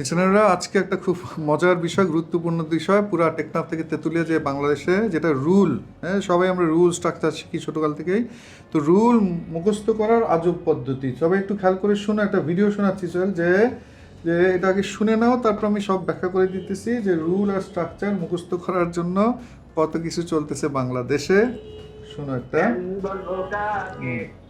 লিসনাররা আজকে একটা খুব মজার বিষয় গুরুত্বপূর্ণ বিষয়। পুরা টেকনাফ থেকে তেঁতুলিয়া যে বাংলাদেশে যেটা রুল হ্যাঁ সবাই আমরা রুল স্ট্রাকচার শিখি ছোটোকাল থেকেই। তো রুল মুখস্থ করার আজব পদ্ধতি। সবাই একটু খেয়াল করে শোনো একটা ভিডিও শোনাচ্ছি চল যে যে এটা আগে শুনে নাও তারপর আমি সব ব্যাখ্যা করে দিতেছি যে রুল আর স্ট্রাকচার মুখস্থ করার জন্য কত কিছু চলতেছে বাংলাদেশে। শোনো একটা।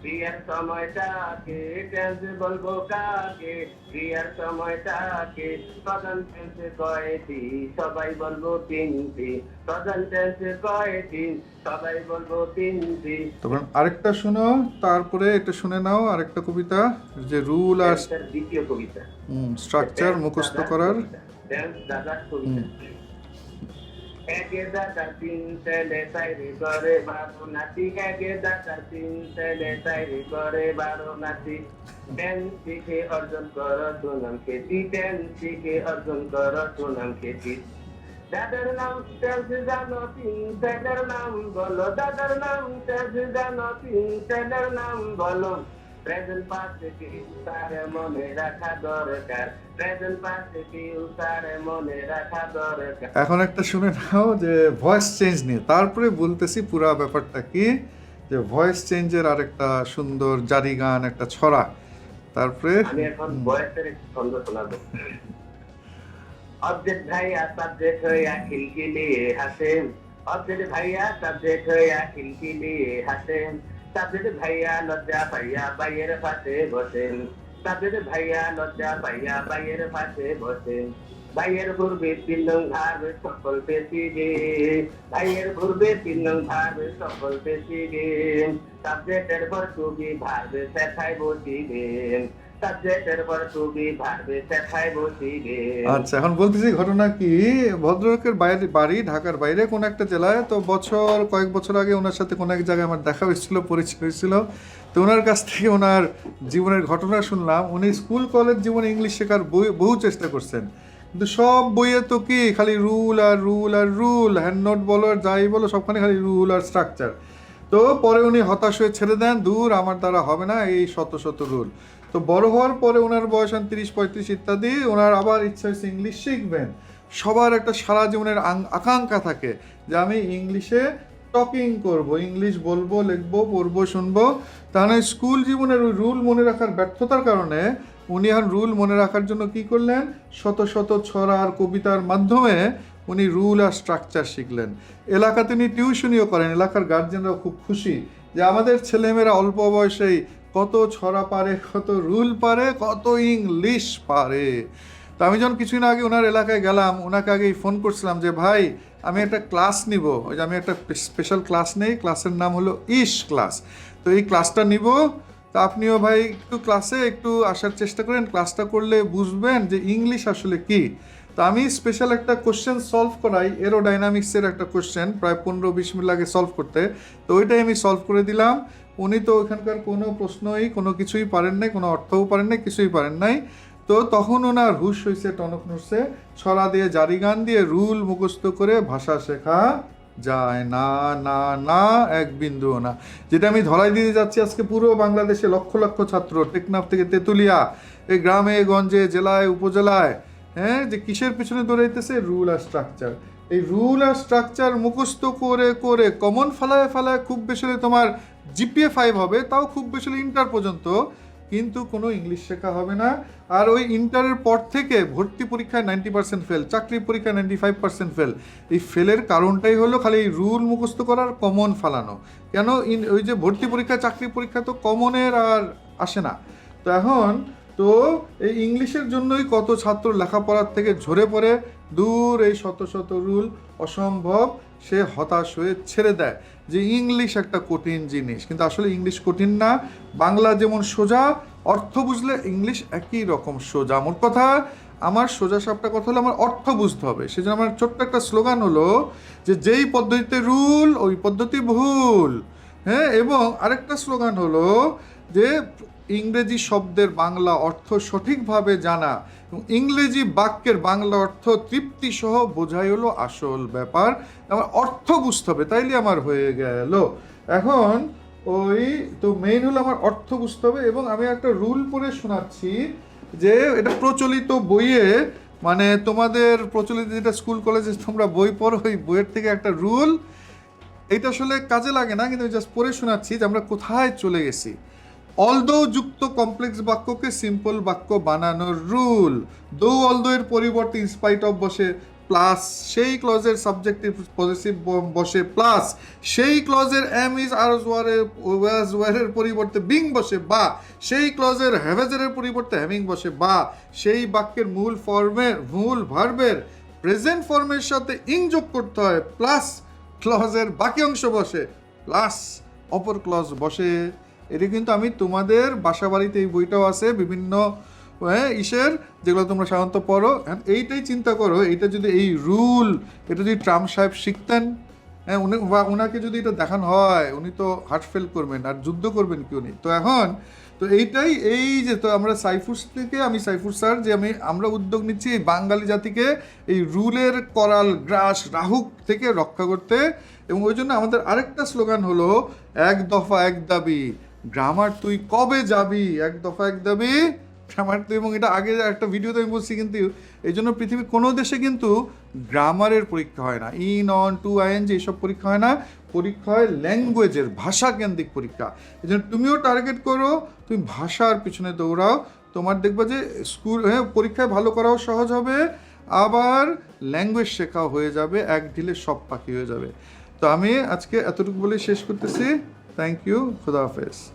বিয়ার সময়টাকে টেন্স বলব কাকে? বিয়ার সময়টাকে প্রধান টেন্সে কয়টি সবাই বলব তিনটি প্রধান টেন্সে কয়টি সবাই বলব তিনটি তখন আরেকটা শোনো তারপরে এটা শুনে নাও আরেকটা কবিতা যে রুল আর দ্বিতীয় কবিতা। হুম স্ট্রাকচার মুখস্থ করার। টেন্স দাদার কবিতা। তিন দাদার নাম টেন্স জানো তিন ছেলের নাম বলো দাদার নাম টেন্স জানো তিন ছেলের নাম বলো প্রেজেন্ট পার্টিসিপিউ তার মনে রাখা দরকার প্রেজেন্ট পার্টিসিপিউ তার মনে রাখা দরকার এখন একটা শুনে নাও যে ভয়েস চেঞ্জ নিয়ে। তারপরে বলতেছি পুরা ব্যাপারটা কি? যে ভয়েস চেঞ্জের আরেকটা সুন্দর জারি গান একটা ছড়া। তারপরে আমি এখন একটু ছন্দ শোনাবো। অবজেক্ট ভাইয়া সাবজেক্ট হইয়া খিলখিলিয়ে হাসেন। অবজেক্ট ভাইয়া সাবজেক্ট হইয়া খিলখিলিয়ে হাসেন। সাবজেক্ট ভাইয়া লজ্জা পাইয়া বাইয়ের পাশে বসেন। সাবজেক্ট ভাইয়া লজ্জা পাইয়া বাইয়ের পাশে বসেন। ভাইয়ের পূর্বে তিন নং ভার সকল পেশি গে। ভাইয়ের পূর্বে তিন নং ভার সকল পেশি গে। সাবজেক্টের পর তুমি ভারবে সেখায় বসিবেন আচ্ছা এখন বলতেছি ঘটনা কি? ভদ্রলোকের বাইরে, বাড়ি, ঢাকার বাইরে কোন একটা জেলায় তো বছর, কয়েক বছর আগে ওনার সাথে কোনো এক জায়গায় আমার দেখা হয়েছিল, পরিচয় হয়েছিল। তো ওনার কাছ থেকে ওনার জীবনের ঘটনা শুনলাম। উনি স্কুল, কলেজ জীবনে ইংলিশ শেখার বহু চেষ্টা করছেন। কিন্তু সব বইয়ে তো কি, খালি রুল আর রুল আর রুল, হ্যান্ড নোট বলো আর যাই বলো, সবখানে খালি রুল আর স্ট্রাকচার। তো পরে উনি হতাশ হয়ে ছেড়ে দেন, দূর, আমার দ্বারা হবে না এই শত শত রুল। তো বড় হওয়ার পরে ওনার বয়স তিরিশ, পঁয়ত্রিশ ইত্যাদি, ওনার আবার ইচ্ছা হচ্ছে ইংলিশ শিখবেন। সবার একটা সারা জীবনের আকাঙ্ক্ষা থাকে যে আমি ইংলিশে টকিং করব ইংলিশ বলব, লিখব, পড়ব, শুনব। তাহলে স্কুল জীবনের ওই রুল মনে রাখার ব্যর্থতার কারণে উনি এখন রুল মনে রাখার জন্য কি করলেন? শত শত ছড়া আর কবিতার মাধ্যমে উনি রুল আর স্ট্রাকচার শিখলেন। এলাকাতে তিনি টিউশনিও করেন, এলাকার গার্জেনরাও খুব খুশি যে আমাদের ছেলেমেয়েরা অল্প বয়সেই কত ছড়া পারে, কত রুল পারে, কত ইংলিশ পারে। তো আমি যখন কিছুদিন আগে ওনার এলাকায় গেলাম, ওনাকে আগেই ফোন করছিলাম যে, ভাই, আমি একটা ক্লাস নিব। ওই যে আমি একটা স্পেশাল ক্লাস নেই, ক্লাসের নাম হলো ইশ ক্লাস। তো এই ক্লাসটা নিব। তা আপনিও ভাই একটু ক্লাসে একটু আসার চেষ্টা করেন। ক্লাসটা করলে বুঝবেন যে ইংলিশ আসলে কি। তো আমি স্পেশাল একটা কোশ্চেন সলভ করাই এরোডাইনামিক্সের একটা কোশ্চেন, প্রায় পনেরো বিশ মিনিট লাগে সলভ করতে। তো ওইটাই আমি সলভ করে দিলাম। উনি তো ওখানকার কোনো প্রশ্নই, কোনো কিছুই পারেন নাই, কোনো অর্থও পারেন নাই, কিছুই পারেন নাই। তো তখন ওনার হুশ হয়েছে টনক নড়ছে, ছড়া দিয়ে জারি গান দিয়ে রুল মুখস্থ করে ভাষা শেখা যায়। না না না, এক বিন্দুও না। যেটা আমি ধরাই দিতে যাচ্ছি আজকে পুরো বাংলাদেশে লক্ষ লক্ষ ছাত্র, টেকনাফ থেকে তেঁতুলিয়া, এই গ্রামে, গঞ্জে, জেলায়, উপজেলায় হ্যাঁ যে কিসের পিছনে দৌড়াইতেছে? রুল আর স্ট্রাকচার এই রুল আর স্ট্রাকচার মুখস্থ করে করে কমন ফালায় ফালায় খুব বেশি হলে তোমার জিপিএ ফাইভ হবে, তাও খুব বেশি হলে ইন্টার পর্যন্ত, কিন্তু কোনো ইংলিশ শেখা হবে না। আর ওই ইন্টারের পর থেকে ভর্তি পরীক্ষায় নাইনটি পার্সেন্ট ফেল চাকরি পরীক্ষায় নাইনটি ফাইভ পার্সেন্ট ফেল এই ফেলের কারণটাই হলো খালি এই রুল মুখস্থ করার কমন ফালানো। কেন? ওই যে ভর্তি পরীক্ষা চাকরি পরীক্ষা তো কমনের আর আসে না। তো এখন তো এই ইংলিশের জন্যই কত ছাত্র লেখাপড়ার থেকে ঝরে পড়ে? দূর এই শত শত রুল অসম্ভব, সে হতাশ হয়ে ছেড়ে দেয়। যে ইংলিশ একটা কঠিন জিনিস, কিন্তু আসলে ইংলিশ কঠিন না। বাংলা যেমন সোজা, অর্থ বুঝলে ইংলিশ একই রকম সোজা। মোট কথা, আমার সোজা সাপটা কথা হলো আমার অর্থ বুঝতে হবে। সেজন্য আমার ছোট্ট একটা স্লোগান হলো যে যেই পদ্ধতিতে রুল, ওই পদ্ধতি ভুল। হ্যাঁ এবং আরেকটা স্লোগান হলো যে ইংরেজি শব্দের বাংলা অর্থ সঠিকভাবে জানা এবং ইংরেজি বাক্যের বাংলা অর্থ তৃপ্তি সহ বোঝাই হলো আসল ব্যাপার, আমার অর্থ বুঝতে হবে, তাইলে আমার হয়ে গেল। এখন ওই, তো মেইন হলো আমার অর্থ বুঝতে হবে এবং আমি একটা রুল পড়ে শোনাচ্ছি যে এটা প্রচলিত বইয়ে মানে তোমাদের প্রচলিত যেটা স্কুল কলেজে তোমরা বই পড়ো, ওই বইয়ের থেকে একটা রুল এটা আসলে কাজে লাগে না, কিন্তু জাস্ট পড়ে শোনাচ্ছি যে আমরা কোথায় চলে গেছি। অলদো যুক্ত কমপ্লেক্স বাক্যকে সিম্পল বাক্য বানানোর রুল। দো অলদো এর পরিবর্তে ইনস্পাইট অফ বসে প্লাস সেই ক্লজের সাবজেক্টিভ পজিটিভ বসে প্লাস সেই ক্লজের এম ইজ আর ওয়ারের ওয়াজ ওয়ারের পরিবর্তে বিং বসে, বা সেই ক্লজের হ্যাভেজারের পরিবর্তে হ্যাভিং বসে, বা সেই বাক্যের মূল ফর্মের মূল ভার্বের প্রেজেন্ট ফর্মের সাথে ইং যোগ করতে হয় প্লাস ক্লজের বাকি অংশ বসে প্লাস অপর ক্লজ বসে। এটা কিন্তু আমি তোমাদের বাসা বাড়িতে এই বইটাও আছে, বিভিন্ন হ্যাঁ ইসের, যেগুলো তোমরা সাধারণত পড়ো। এইটাই চিন্তা করো এটা যদি এই রুল, এটা যদি ট্রাম্প সাহেব শিখতেন হ্যাঁ উনি, বা ওনাকে যদি এটা দেখানো হয়, উনি তো হার্ট ফেল করবেন, আর যুদ্ধ করবেন কি উনি? তো এখন, তো এইটাই, এই যে, তো আমরা সাইফুস থেকে, আমি সাইফুর স্যার, যে আমি, আমরা উদ্যোগ নিচ্ছি এই বাঙালি জাতিকে এই রুলের করাল গ্রাস রাহুক থেকে রক্ষা করতে। এবং ওই জন্য আমাদের আরেকটা স্লোগান হলো, এক দফা এক দাবি গ্রামার তুই কবে যাবি? এক দফা এক দাবি। গ্রামার তুই এবং এটা আগে একটা ভিডিওতে আমি বলছি কিন্তু, এই জন্য পৃথিবীর কোনো দেশে কিন্তু গ্রামারের পরীক্ষা হয় না। ইন অন টু আইএন যে এইসব পরীক্ষা হয় না। পরীক্ষা হয় ল্যাঙ্গুয়েজের ভাষা কেন্দ্রিক পরীক্ষা। এই জন্য তুমিও টার্গেট করো, তুমি ভাষার পিছনে দৌড়াও। তোমার দেখবে যে স্কুল হ্যাঁ পরীক্ষায় ভালো করাও সহজ হবে, আবার ল্যাঙ্গুয়েজ শেখাও হয়ে যাবে, এক ঢিলে সব পাখি হয়ে যাবে। তো আমি আজকে এতটুকু বলে শেষ করতেছি। Thank you. Khuda Hafiz.